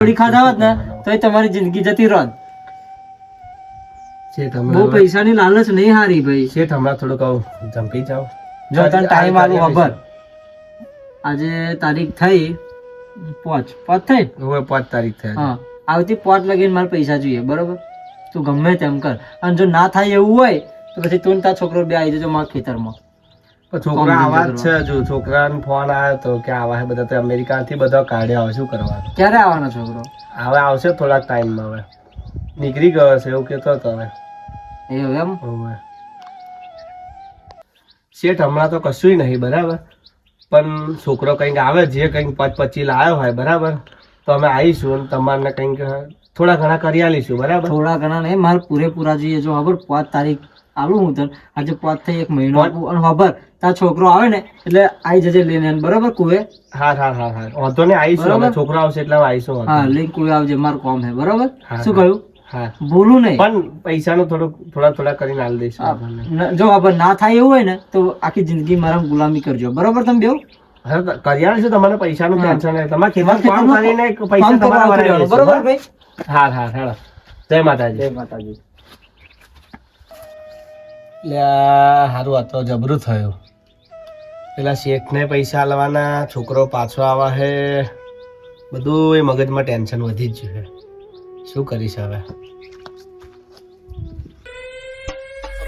થોડી ખાધા હોત ને તો તમારી જિંદગી જતી શેઠ બહુ પૈસાની લાલચ નહીં હારી ભાઈ. શેઠ હમણાં થોડું કહું જંપી જાઓ. જો તને ટાઈમ આલું ખબર? આજે તારીખ થઈ પાંચ. પાંચ થઈ? હવે પાંચ તારીખ થઈ હા. આવતી પાંચ લગીને મારે પૈસા જોઈએ બરોબર? તું ગમે તેમ કર. અને જો ના થાય એવું હોય તો પછી તું તાર છોકરો બે આવી જજો મારા ખેતરમાં. છોકરા આવા જ છે. જો છોકરાનો ફોન આવ્યો તો કે આવા છે બધા તો અમેરિકાથી બધા કાઢ્યા આવે શું કરવાનું? ક્યારે આવવાનો છોકરો? હવે આવશે થોડાક ટાઈમમાં હવે. નીકળી ગયો છે એવું કહેતો હતો હવે. એવું એમ? હવે. શેઠ હમણાં તો કશું નહીં બરાબર? પણ છોકરો કંઈક આવે જે કંઈક પચ પચી લાવ્યો હોય બરાબર? તો અમે આવીશું તમારને કંઈક થોડા ઘણા કરી આલીશું બરાબર? થોડા ઘણા નહીં મારે પૂરેપૂરા જોઈએ જો ખબર? પાંચ તારીખ આવું હું તને આજે પાંચ થઈ એક મહિનો? અને ખબર? તારો છોકરો આવે ને એટલે આવી જજે લઈને બરાબર કુવે? હા હા હા હા. વાંધો ને આવીશું છોકરો આવશે એટલે આવીશું હા લઈને કુવે આવજે માર કોમ હે બરાબર? શું કહ્યું? હા. ભૂલું નહીં. પણ પૈસાનો થોડુંક થોડા થોડા કરીને આલ દઈશું જો આપણે ના થાય એવું હોય ને તો આખી જિંદગી મારા ગુલામી કરજો. બરોબર તમે બેવ હા, છે તમારે પૈસાનું. ટેન્શન નહીં. તમારે તમારા કામ કરીને પૈસા તમારા બરોબર બરાબર? ભાઈ? હા હા હા જય માતાજી. જય માતાજી. લ્યા હારું આ તો જબરું થયું. પેલા શેઠને પૈસા આલવાના છોકરો પાછો આવા હે. બધું એ મગજમાં ટેન્શન વધી જ છે. શું કરીશ હવે?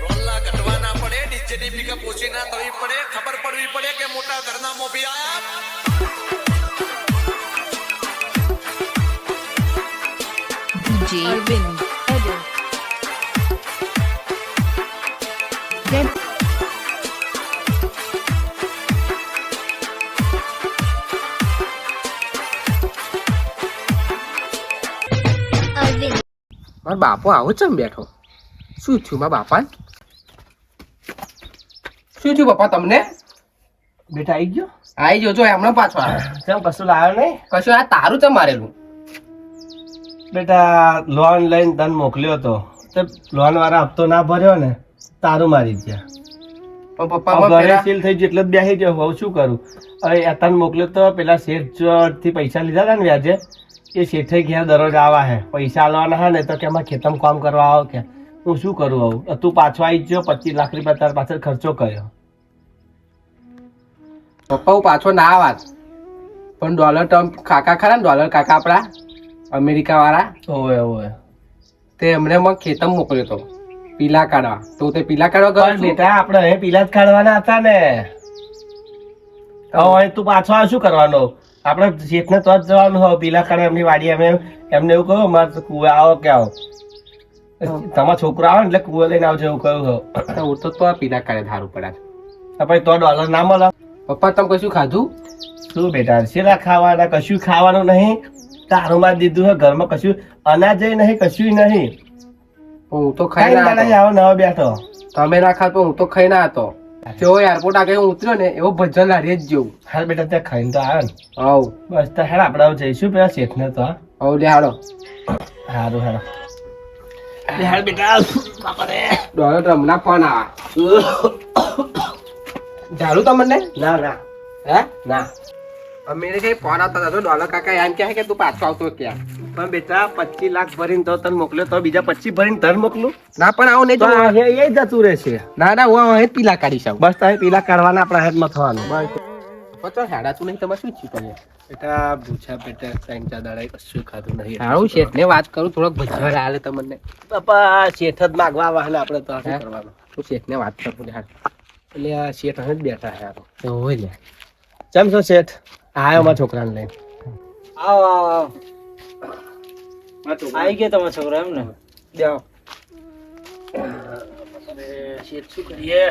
રોલ્લા કટવાના પડે ડીજેની પિકઅપ ઓછી ના થવી પડે. ખબર પડવી પડે કે મોટા ઘરના મોભી આયા. DJ Arvind Edit. મારો બાપો આવો ચમ બેઠો. શું થયું મારા બાપા શું થયું પપ્પા તમને? બેટા આવી ગયો? આઈ ગયો છો હમણાં પાછો આવ્યો. કેમ કશું લાવ્યો નહીં? કશું આ તારું ચમ મારેલું? બેટા લોન લઈને તને મોકલ્યો હતો તે લોન વાળા હપ્તો ના ભર્યો ને તારું મારી ગયા. પણ પપ્પા ઘરે સીલ થઈ ગયું એટલે બેસી ગયો. હવે શું કરું? હવે તને મોકલ્યો તો પેલા શેઠથી પૈસા લીધા હતા ને વ્યાજે. એ શેઠે ઘેર દરરોજ આવા હે? પૈસા આલવાના હે ને તો કે અમારે ખેતમ કામ કરવા આવો કે. હું શું કરું આવું? તું પાછો આવી ગયો પચીસ લાખ રૂપિયા તાર પાછળ ખર્ચો કર્યો. પપ્પા હું પાછો ના આવાત. પણ ડોલર ટર્મ કાકા ખરા ને ડોલર કાકા આપણા? અમેરિકા વાળા ઓવે ઓવે. તે એમણે મને ખેતમ મોકલ્યો તો. પીલા કાઢવા. તો તે પીલા કાઢવા ગયો બેટા આપણે એ પીલા જ કાઢવાના હતા ને. હવે તું પાછો આ શું કરવાનો? આપણે શેઠને તો જ જવાનું હોય પીલા કારણે એમની વાડી અમે એમને એવું કહ્યું મારે કુવે આવો કે આવો. તમારો છોકરો આવે એટલે કુવે લઈને આવજો એવું કહ્યું હો હું તો તો પીલા કાળે ધારું પડ્યા પછી તો ડોલર ના મળે. પપ્પા તમે કશું ખાધું? શું બેટા શેલા ખાવાના? કશું ખાવાનું નહીં. તારું માં દીધું હે ઘરમાં કશું અનાજ નહીં કશું નહીં. હું તો ખાઈ ખાઈ ના આવો નવા બેઠો. તમે ના ખાતો હું તો ખાઈ ના હતો. તેઓ એરપોર્ટ આગળ હું ઉતર્યો ને એવો ભજન હારી જ જેવું. હાલ બેટા ત્યાં ખાઈને તો આવ્યો ને. હવ બસ તો હેડ આપણે જઈશું પેલા શેઠને તો હા? હવ લે હાડો સારું હેડ લે હાડ બેટા બાપરે ડોલો તમને ફોન આવા ઝાડું તમને? ના ના. હે? ના. અમે કઈ ફોન આવતા હતા ડોલો કાકા એમ કહે કે તું પાછો આવતો ક્યાં પણ બેટા પચીસ લાખ ભરીને તો તને મોકલ્યો તો બીજા પચીસ ભરીને તને મોકલું. ના પણ આવું નહીં એ જતું રહેશે. ના ના હું અહીં પીલા કાઢીશ આવું. બસ તારે પીલા કાઢવાના આપણા હાથમાં થવાનું. પચો સાડા તું નહીં તમે શું થયું બેટા ભૂછા પેટે ત્રણ ચાર દાડા કશું ખાધું નહીં. સારું શેઠ ને વાત કરું થોડોક ભજન હાલે તમને. બાપા શેઠ જ માગવા વાહને આપણે તો શું કરવાનું. શેઠ ને વાત કરું હાલ એટલે આ શેઠ અહીં જ બેઠા છે તો હોય લે ચમ છો શેઠ? આયો મારા છોકરાને લઈને. આવો આવો. આવો ગયા તમારો છોકરો એમ ને? જાઓ. શું કરીએ?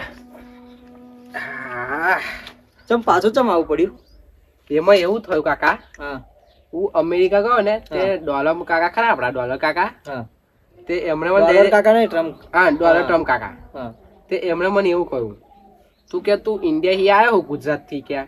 ચમ પાછું ચમ આવું પડ્યું? એમાં એવું થયું કાકા હા. હું અમેરિકા ગયો ને તે ડોલર કાકા ખરા આપણા ડોલર કાકા? તે એમણે મને ડોલર કાકા નહીં ટ્રમ્પ. હા ડોલર. ટ્રમ્પ કાકા. તે એમણે મને એવું કહ્યું તું કે તું ઇન્ડિયા હી આવ્યો હું ગુજરાતથી કે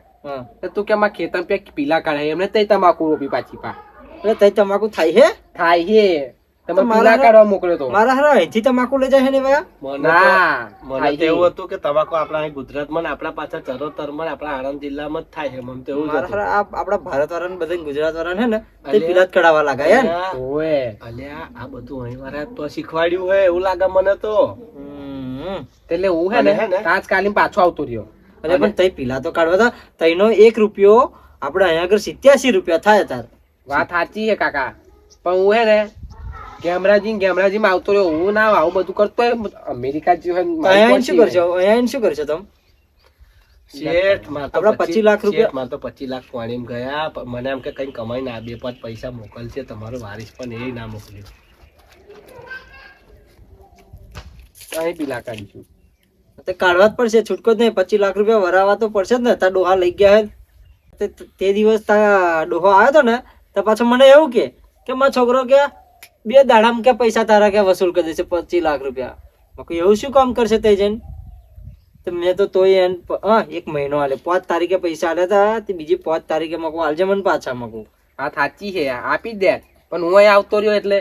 તું કે માં ખેતર પે પીલા કાઢે એમને તઈ તમાકુ રોપી પાછી પા. એટલે તઈ તમાકુ થાય હે? થાય હે. તમે મારા પીલા કાઢવા મોકલ્યો તો. મારા હારા અહીંથી તમાકુ લઈ જાય છે ને ભાઈ? મને ના મને તો એવું હતું કે તમાકુ આપણા અહીં ગુજરાતમાં ને આપણા પાછા ચરોતરમાં આપણા આણંદ જિલ્લામાં જ થાય છે. મને તો એવું મારા હારા આપણા ભારત વાળા બધા ગુજરાત વાળા છે ને તે પીલા જ કઢાવા લાગ્યા હે ઓએ. અલ્યા આ બધું અહીં તો શીખવાડ્યું હોય એવું લાગે મને તો. હમ. એટલે હું હે ને? હે પાછો આવતો રહ્યો. અરે પણ તઈ પીલા તો કાઢવા હતા. તઈનો એક રૂપિયો આપણે અહીંયા આગળ સિત્યાસી રૂપિયા થાય તાર વાત સાચી છે કાકા. પણ હું હે ને ગેમરાજી ગેમરાજી માં આવતો રહ્યો હું ના આવું બધું કરતો અમેરિકા જે અહીંયા શું કરશો અહીંયા શું કરશો તમે? શેઠમાં તો પચીસ લાખ રૂપિયા- માં તો પચીસ લાખ પાણીમાં ગયા મને એમ કે કઈ કમાઈને ના બે પાંચ પૈસા મોકલશે તમારો વારિસ પણ એ ના મોકલ્યો. અહીં પીલા કાઢીશું તે કાઢવા જ પડશે છૂટકો જ નહીં પચીસ લાખ રૂપિયા વરાવા તો પડશે જ ને તાર ડોહા લઈ ગયા હે તે તે દિવસ તા ડોહો આવ્યો હતો ને તો પાછો મને એવું કે કે મારો છોકરો કે બે દાડામાં કે પૈસા તારા કે વસૂલ કરી દેશે પચીસ લાખ રૂપિયા. બાકી એવું શું કામ કરશે તે જઈને તો મેં તો તોય એને હા એક મહિનો આલે. પાંચ તારીખે પૈસા આલ્યા હતા તે બીજી પાંચ તારીખે મકું આલજે મને પાછા મકું હા સાચી છે આપી દે. પણ હું અહીં આવતો રહ્યો એટલે.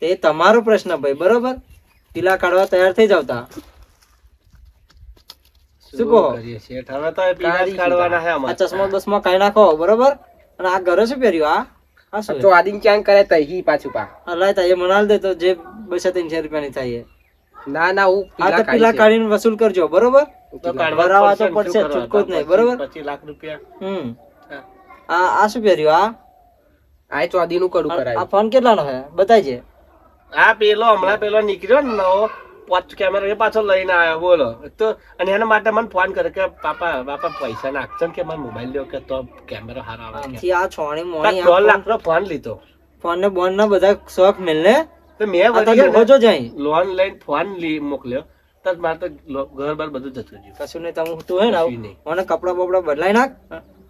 તે તમારો પ્રશ્ન ભાઈ બરોબર? પીલા કાઢવા તૈયાર થઈ જાવતા શું કહો? હવે તો પીલા કાઢવાના છે ચશ્મા બસમાં કાઢી નાખો બરોબર? અને આ ઘરે શું પહેર્યું આ? તો આદિન ક્યાં કરે તહી પાછું પા. આ લાય તા એ મનાલ દે તો જે બસો ત્રણસો રૂપિયાની થાય ના ના હું આ તો પીલા કાઢીને વસૂલ કરજો બરોબર? તો કાઢવા તો પડશે છૂટકો જ નહીં, બરોબર? પચીસ લાખ રૂપિયા. હમ. આ આ શું પહેર્યું આ? આ તો નું કડું આ ફોન કેટલાનો છે? બતાવજે. આ પેલો હમણાં પેલો નીકળ્યો ને નવો. પાંચ કેમેરા એ પાછો લઈને આવ્યો બોલો. તો અને એના માટે મને ફોન કરે કે પાપા બાપા પૈસા નાખજો કે મને મોબાઈલ લ્યો કે તો કેમેરો હારો આવે કે. આ છોણી મોણી દોઢ લાખ નો ફોન લીધો. ફોન ને બોન ના બધા શોખ મિલને તો મેં જો જાય. લોન લઈને ફોન લી મોકલ્યો. તો મારે તો ઘર બાર બધું જતું રહ્યું. કશું નહીં તમે તું હે ને મને કપડા બપડા બદલાઈ નાખ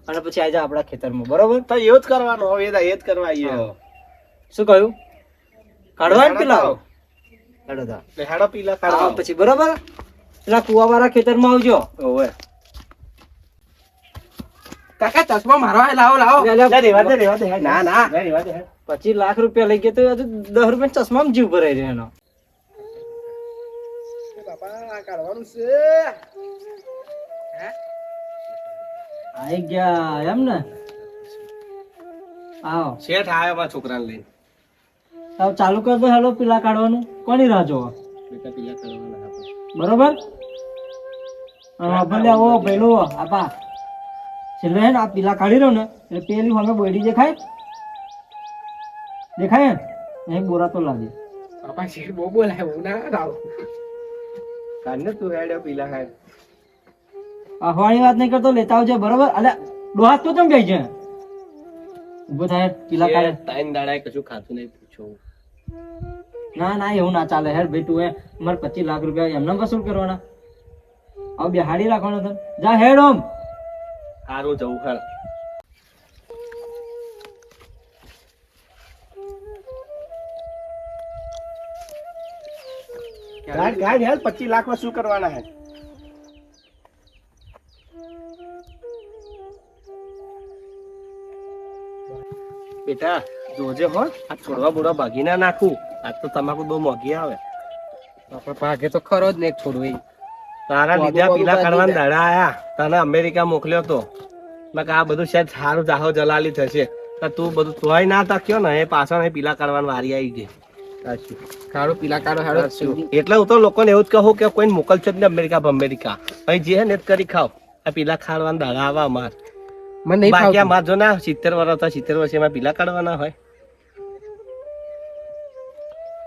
અને પછી આજે આપડા આપણા ખેતરમાં બરોબર? તો એવું જ કરવાનું હવે એ જ કરવા આવ્યો શું કહ્યું? કાઢવા પેલા. આવો. હેડો તા. એટલે હેડો પીલા આવો. પછી બરોબર? પેલા કુવા વાળા ખેતરમાં આવજો. ઓવે. કાકા ચશ્મા મારો હે લાવો લાવો. લે, લે. લે, રેવા દે રેવા દે ના, ના. રેવા દે પચીસ લાખ રૂપિયા લઈ ગયા તો હજુ દસ રૂપિયા ચશ્મા જીવ ભરાઈ રહ્યો એનો. આઈ ગયા એમ ને? આવો. શેઠ આવ્યો મારા છોકરાને લઈને. હવે ચાલુ કર દો હેલો પીલા કાઢવાનું. કોની રાહ જોવો. બરોબર? ભલે આવો પેલો આપા છેલ્લે હે ને આ પીલા કાઢી રહ્યો ને એટલે પેલી સામે બોયડી દેખાય? દેખાય ને અહીં બોરા તો લાગે. આપા શેર બહુ બોલાય હું ના રાવ કાઢને તું હેડ્યો પીલા આ અફવાણી વાત નહીં કરતો લેતા આવજે બરોબર? અલ્યા ડોહાત તો કેમ જાય છે? ઊભો થાય પીલા કાઢે તાઈન દાડા કશું ખાતું નહીં પૂછો ના ના એવું ના ચાલે. હેર ભાઈ તું એ મારે પચીસ લાખ રૂપિયા એમને વસૂલ કરવાના. હવે બિહાડી રાખવાનો તને. જા હેડ ઓમ. સારું જવું હેડ. ગાડ ગાડ હેડ પચીસ લાખમાં શું કરવાના હે. બેટા જોજે હો આ છોડવા બોડવા ભાગી ના નાખું. આજ તો તમાકુ બહુ મોંઘી આવે. આપણે ભાગે તો ખરો જ ને છોડવું. તારા લીધા પીલા કરવાના દાડા આયા. તને અમેરિકા મોકલ્યો તો. મેં આ બધું શાયદ સારું જાહો જલાલી થશે. તો તું બધું તોય ના તક્યો ને એ પાછળ પીલા કરવાની વારી આવી ગઈ. કાળો પીલા કાળો હેડો એટલે હું તો લોકોને એવું જ કહું કે કોઈ મોકલશો જ ને અમેરિકા અમેરિકા. અહીં જે હે ને કરી ખાવ આ પીલા ખાડવાના દાડા આવા અમાર. મને નહીં બાકી ફાવતું. અમાર જો ના સિત્તેર વર્ષ હતા સિત્તેર વર્ષે એમાં પીલા કાઢવાના હોય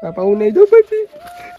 બાપા હું નહીં દઉં પછી